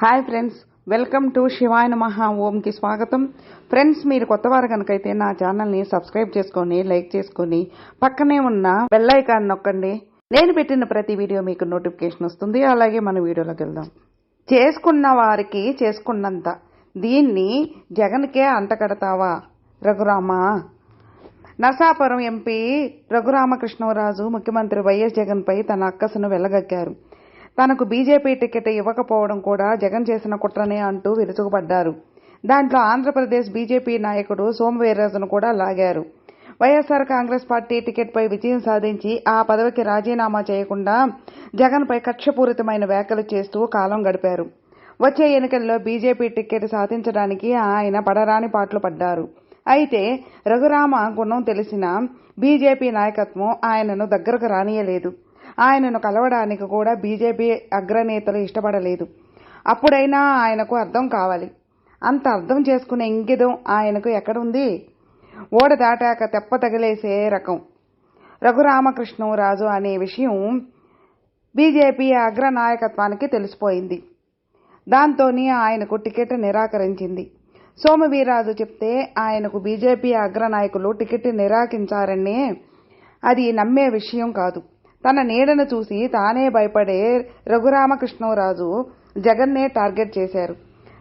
Hi friends welcome to శివాయ నమహ ఓంకి స్వాగతం friends మీరు కొత్తవారు కనుకైతే నా ఛానల్ని సబ్స్క్రైబ్ చేసుకొని లైక్ చేసుకొని పక్కనే ఉన్న బెల్ ఐకాన్ నొక్కండి నేను పెట్టిన ప్రతి వీడియో మీకు నోటిఫికేషన్ వస్తుంది అలాగే మన వీడియోలోకి వెళ్దాం చేసుకున్న వారికి చేసుకున్నంత దీన్ని జగన్కే అంటకడతావా రఘురామా నరసాపురం ఎంపీ రఘురామకృష్ణరాజు ముఖ్యమంత్రి వైఎస్ జగన్పై తన అక్కసును వెళ్ళగక్కారు తనకు బీజేపీ టికెట్ ఇవ్వకపోవడం కూడా జగన్ చేసిన కుట్రనే అంటూ విరుచుకుపడ్డారు. దాంట్లో ఆంధ్రప్రదేశ్ బీజేపీ నాయకుడు సోమవీర్రాజును కూడా లాగారు. వైఎస్ఆర్ కాంగ్రెస్ పార్టీ టికెట్పై విజయం సాధించి ఆ పదవికి రాజీనామా చేయకుండా జగన్పై కక్షపూరితమైన వ్యాఖ్యలు చేస్తూ కాలం గడిపారు. వచ్చే ఎన్నికల్లో బీజేపీ టికెట్ సాధించడానికి ఆయన పడరాని పాటలు పడ్డారు. అయితే రఘురామ గుణం తెలిసిన బీజేపీ నాయకత్వం ఆయనను దగ్గరకు రానియలేదు. ఆయనను కలవడానికి కూడా బీజేపీ అగ్రనేతలు ఇష్టపడలేదు. అప్పుడైనా ఆయనకు అర్థం కావాలి. అంత అర్థం చేసుకునే ఇంగిదం ఆయనకు ఎక్కడుంది? ఓడ దాటాక తెప్ప తగిలేసే రకం. రఘురామకృష్ణరాజు అనే విషయం బీజేపీ అగ్ర నాయకత్వానికి తెలిసిపోయింది. దాంతోనే ఆయనకు టికెట్ నిరాకరించింది. సోమవీరాజు చెప్తే ఆయనకు బీజేపీ అగ్ర నాయకులు టికెట్ నిరాకరించారనే అది నమ్మే విషయం కాదు. తన నీడను చూసి తానే భయపడే రఘురామకృష్ణరాజు జగన్నే టార్గెట్ చేశారు.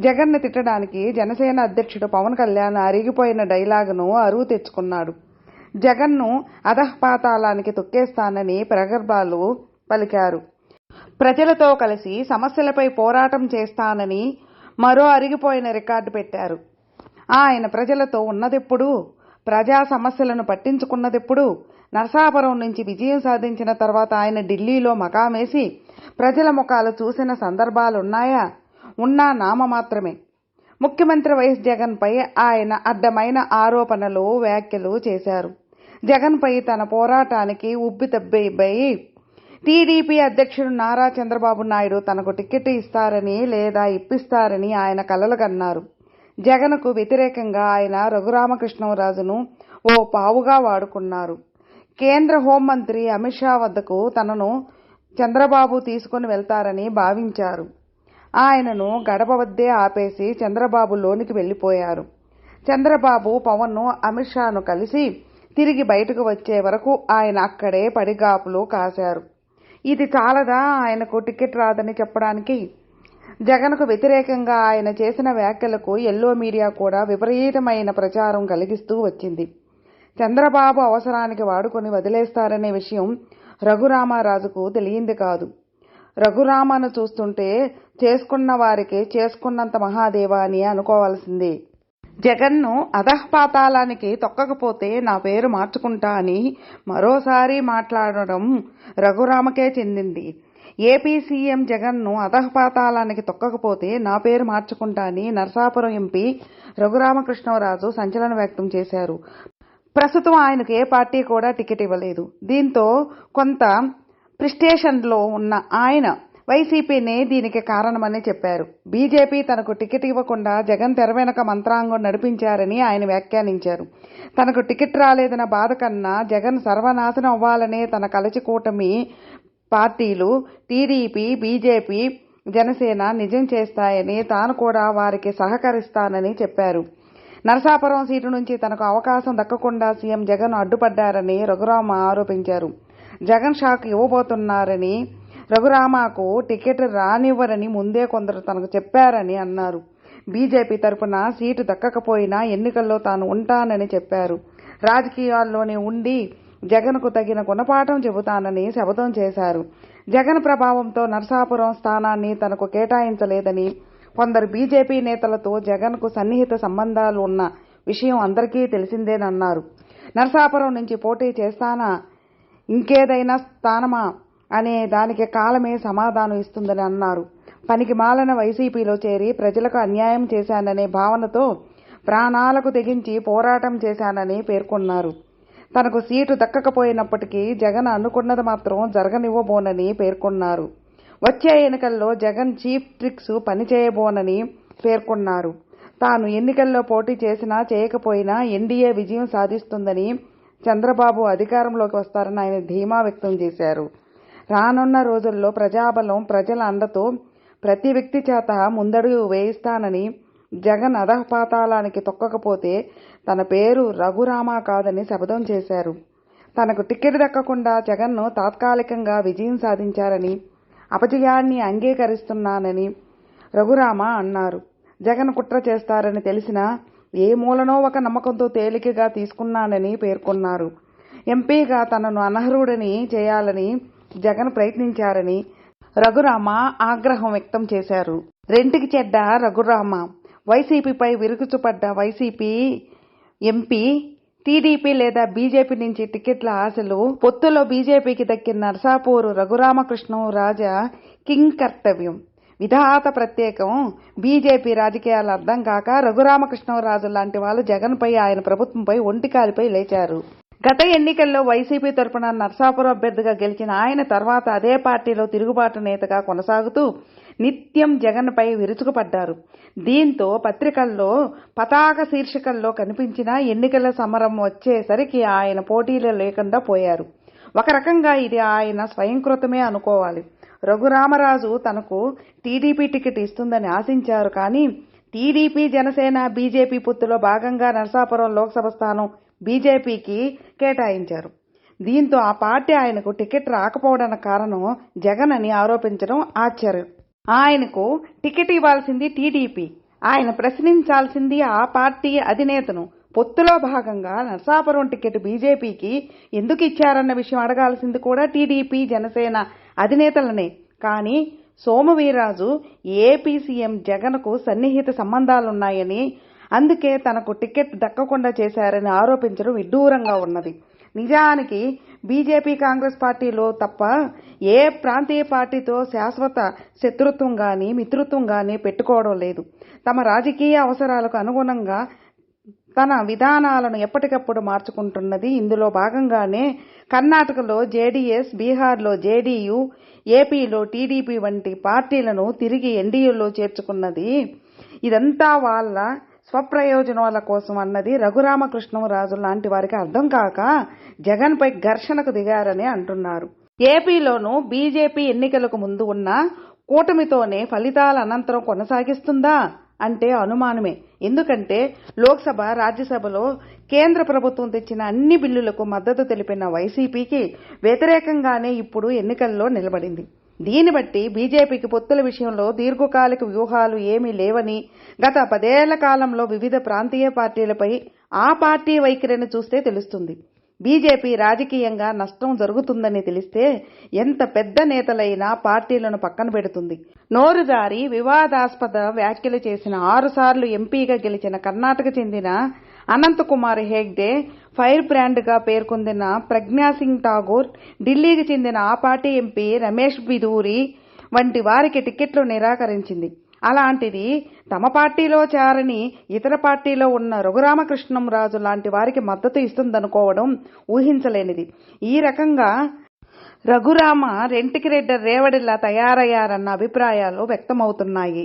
జగన్ను తిట్టడానికి జనసేన అధ్యక్షుడు పవన్ కళ్యాణ్ అరిగిపోయిన డైలాగును అరువు తెచ్చుకున్నాడు. జగన్ను అధఃపాతాళానికి తొక్కేస్తానని ప్రగర్భాలు పలికారు. ప్రజలతో కలిసి సమస్యలపై పోరాటం చేస్తానని మరో అరిగిపోయిన రికార్డు పెట్టారు. ఆయన ప్రజలతో ఉన్నదెప్పుడు ప్రజా సమస్యలను పట్టించుకున్నదెప్పుడు నరసాపురం నుంచి విజయం సాధించిన తర్వాత ఆయన ఢిల్లీలో మకామేసి ప్రజల ముఖాలు చూసిన సందర్భాలున్నాయా? ఉన్నా నామ మాత్రమే. ముఖ్యమంత్రి వైఎస్ జగన్పై ఆయన అడ్డమైన ఆరోపణలు వ్యాఖ్యలు చేశారు. జగన్పై తన పోరాటానికి ఉబ్బి టీడీపీ అధ్యక్షుడు నారా చంద్రబాబు నాయుడు తనకు టికెట్ ఇస్తారని లేదా ఇప్పిస్తారని ఆయన కలలుగన్నారు జగన్కు వ్యతిరేకంగా ఆయన రఘురామకృష్ణరాజును ఓ పావుగా వాడుకున్నారు. కేంద్ర హోంమంత్రి అమిత్ షా వద్దకు తనను చంద్రబాబు తీసుకుని వెళ్తారని భావించారు. ఆయనను గడప వద్దే ఆపేసి చంద్రబాబు లోనికి వెళ్ళిపోయారు. చంద్రబాబు పవన్ను అమిత్ షాను కలిసి తిరిగి బయటకు వచ్చే వరకు ఆయన అక్కడే పడిగాపులు కాశారు. ఇది చాలదా ఆయనకు టికెట్ రాదని చెప్పడానికి? జగన్కు వ్యతిరేకంగా ఆయన చేసిన వ్యాఖ్యలకు ఎల్లో మీడియా కూడా విపరీతమైన ప్రచారం కలిగిస్తూ వచ్చింది. చంద్రబాబు అవసరానికి వాడుకొని వదిలేస్తారనే విషయం రఘురామారాజుకు తెలియంది కాదు. రఘురామను చూస్తుంటే చేసుకున్న వారికి చేసుకున్నంత మహాదేవ అని అనుకోవాల్సిందే. జగన్ను అధఃపాతాళానికి తొక్కకపోతే నా పేరు మార్చుకుంటా అని మరోసారి మాట్లాడడం రఘురామకే చెందింది. ఏపీ సీఎం జగన్ను అధఃపాతాళానికి తొక్కకపోతే నా పేరు మార్చుకుంటా అని నరసాపురం ఎంపీ రఘురామకృష్ణరాజు సంచలనం వ్యక్తం చేశారు. ప్రస్తుతం ఆయనకు ఏ పార్టీ కూడా టికెట్ ఇవ్వలేదు. దీంతో కొంత ప్రిస్టేషన్లో ఉన్న ఆయన వైసీపీనే దీనికి కారణమని చెప్పారు. బీజేపీ తనకు టికెట్ ఇవ్వకుండా జగన్ తెర వెనక మంత్రాంగం నడిపించారని ఆయన వ్యాఖ్యానించారు. తనకు టికెట్ రాలేదన్న బాధ కన్నా జగన్ సర్వనాశనం అవ్వాలనే తన కలచి కూటమి పార్టీలు టీడీపీ బీజేపీ జనసేన నిజం చేస్తాయని తాను కూడా వారికి సహకరిస్తానని చెప్పారు. నరసాపురం సీటు నుంచి తనకు అవకాశం దక్కకుండా సీఎం జగన్ అడ్డుపడ్డారని రఘురామ ఆరోపించారు. జగన్ షాక్ ఇవ్వబోతున్నారని రఘురామకు టికెట్ రానివ్వరని ముందే కొందరు తనకు చెప్పారని అన్నారు. బీజేపీ తరపున సీటు దక్కకపోయినా ఎన్నికల్లో తాను ఉంటానని చెప్పారు. రాజకీయాల్లోనే ఉండి జగన్కు తగిన గుణపాఠం చెబుతానని శపథం చేశారు. జగన్ ప్రభావంతో నరసాపురం స్థానాన్ని తనకు కేటాయించలేదని కొందరు బీజేపీ నేతలతో జగన్కు సన్నిహిత సంబంధాలు ఉన్న విషయం అందరికీ తెలిసిందేనన్నారు. నరసాపురం నుంచి పోటీ చేస్తానా? ఇంకేదైనా స్థానమా? అనే దానికి కాలమే సమాధానం ఇస్తుందని అన్నారు. పనికి మాలన వైసీపీలో చేరి ప్రజలకు అన్యాయం చేశాననే భావనతో ప్రాణాలకు తెగించి పోరాటం చేశానని పేర్కొన్నారు. తనకు సీటు దక్కకపోయినప్పటికీ జగన్ అనుకున్నది మాత్రం జరగనివ్వబోనని పేర్కొన్నారు. వచ్చే ఎన్నికల్లో జగన్ చీఫ్ ట్రిక్స్ పనిచేయబోనని పేర్కొన్నారు. తాను ఎన్నికల్లో పోటీ చేసినా చేయకపోయినా ఎన్డీఏ విజయం సాధిస్తుందని చంద్రబాబు అధికారంలోకి వస్తారని ఆయన ధీమా వ్యక్తం చేశారు. రానున్న రోజుల్లో ప్రజాబలం ప్రజల అండతో ప్రతి వ్యక్తి చేత ముందడుగు వేయిస్తానని జగన్ అధపాతాళానికి తొక్కకపోతే తన పేరు రఘురామ కాదని శపథం చేశారు. తనకు టికెట్ దక్కకుండా జగన్ను తాత్కాలికంగా విజయం సాధించారని అపజయాన్ని అంగీకరిస్తున్నానని రఘురామ అన్నారు. జగన్ కుట్ర చేస్తారని తెలిసిన ఏ మూలనో ఒక నమ్మకంతో తేలికగా తీసుకున్నానని పేర్కొన్నారు. ఎంపీగా తనను అనర్హుడని చేయాలని జగన్ ప్రయత్నించారని రఘురామ ఆగ్రహం వ్యక్తం చేశారు. రెంటికి చెడ్డ రఘురామ వైసీపీపై విరుచుపడ్డ వైసీపీ ఎంపీ టీడీపీ లేదా బీజేపీ నుంచి టికెట్ల ఆశలు పొత్తులో బీజేపీకి దక్కిన నర్సాపూరు రఘురామకృష్ణం రాజా కింగ్ కర్తవ్యం. విధాత ప్రత్యేకం బీజేపీ రాజకీయాలు అర్థం కాక రఘురామకృష్ణరాజు లాంటి వాళ్ళు జగన్పై ఆయన ప్రభుత్వంపై ఒంటికాలిపై లేచారు. గత ఎన్నికల్లో వైసీపీ తరపున నర్సాపురం అభ్యర్థిగా గెలిచిన ఆయన తర్వాత అదే పార్టీలో తిరుగుబాటు నేతగా కొనసాగుతూ నిత్యం జగన్పై విరుచుకుపడ్డారు. దీంతో పత్రికల్లో పతాక శీర్షికల్లో కనిపించిన ఎన్నికల సమరం వచ్చేసరికి ఆయన పోటీలు లేకుండా పోయారు. ఒక రకంగా ఇది ఆయన స్వయంకృతమే అనుకోవాలి. రఘురామరాజు తనకు టీడీపీ టికెట్ ఇస్తుందని ఆశించారు కానీ టీడీపీ జనసేన బీజేపీ పొత్తులో భాగంగా నరసాపురం లోక్సభ స్థానం బీజేపీకి కేటాయించారు. దీంతో ఆ పార్టీ ఆయనకు టికెట్ రాకపోవడానికి కారణం జగన్ అని ఆరోపించడం ఆశ్చర్యం. ఆయనకు టికెట్ ఇవ్వాల్సింది టీడీపీ. ఆయన ప్రశ్నించాల్సింది ఆ పార్టీ అధినేతను. పొత్తులో భాగంగా నరసాపురం టికెట్ బీజేపీకి ఎందుకు ఇచ్చారన్న విషయం అడగాల్సింది కూడా టీడీపీ జనసేన అధినేతలనే. కానీ సోమవీరాజు ఏపీ సీఎం జగన్కు సన్నిహిత సంబంధాలున్నాయని అందుకే తనకు టికెట్ దక్కకుండా చేశారని ఆరోపించడం విడ్డూరంగా ఉన్నది. నిజానికి బీజేపీ కాంగ్రెస్ పార్టీలో తప్ప ఏ ప్రాంతీయ పార్టీతో శాశ్వత శత్రుత్వం కానీ మిత్రుత్వం కానీ పెట్టుకోవడం లేదు. తమ రాజకీయ అవసరాలకు అనుగుణంగా తన విధానాలను ఎప్పటికప్పుడు మార్చుకుంటున్నది ఇందులో భాగంగానే కర్ణాటకలో జేడీఎస్ బీహార్లో జేడీయూ ఏపీలో టీడీపీ వంటి పార్టీలను తిరిగి ఎన్డీఏలో చేర్చుకున్నది. ఇదంతా వాళ్ళ స్వప్రయోజనాల కోసం అన్నది రఘురామకృష్ణరాజు లాంటి వారికి అర్థం కాక జగన్పై ఘర్షణకు దిగారని అంటున్నారు. ఏపీలోనూ బీజేపీ ఎన్నికలకు ముందు ఉన్న కూటమితోనే ఫలితాల అనంతరం కొనసాగిస్తుందా అంటే అనుమానమే. ఎందుకంటే లోక్సభ రాజ్యసభలో కేంద్ర ప్రభుత్వం తెచ్చిన అన్ని బిల్లులకు మద్దతు తెలిపిన వైసీపీకి వ్యతిరేకంగానే ఇప్పుడు ఎన్నికల్లో నిలబడింది. దీన్ని బట్టి బీజేపీకి పొత్తుల విషయంలో దీర్ఘకాలిక వ్యూహాలు ఏమీ లేవని గత పదేళ్ళ కాలంలో వివిధ ప్రాంతీయ పార్టీలపై ఆ పార్టీ వైఖరిని చూస్తే తెలుస్తుంది. బీజేపీ రాజకీయంగా నష్టం జరుగుతుందని తెలిస్తే ఎంత పెద్ద నేతలైనా పార్టీలను పక్కన పెడుతుంది. నోరు జారి వివాదాస్పద వ్యాఖ్యలు చేసిన ఆరుసార్లు ఎంపీగా గెలిచిన కర్ణాటక చెందిన అనంతకుమార్ హెగ్డే ఫైర్ బ్రాండ్గా పేర్కొందిన ప్రజ్ఞాసింగ్ ఠాగూర్ ఢిల్లీకి చెందిన ఆ పార్టీ ఎంపీ రమేష్ బిదూరి వంటి వారికి టికెట్లు నిరాకరించింది. అలాంటిది తమ పార్టీలో చేరని ఇతర పార్టీలో ఉన్న రఘురామకృష్ణంరాజు లాంటి వారికి మద్దతు ఇస్తుందనుకోవడం ఊహించలేనిది. ఈ రకంగా రఘురామ రెంటికి రెడ్డ రేవడిలా తయారయ్యారన్న అభిప్రాయాలు వ్యక్తమవుతున్నాయి.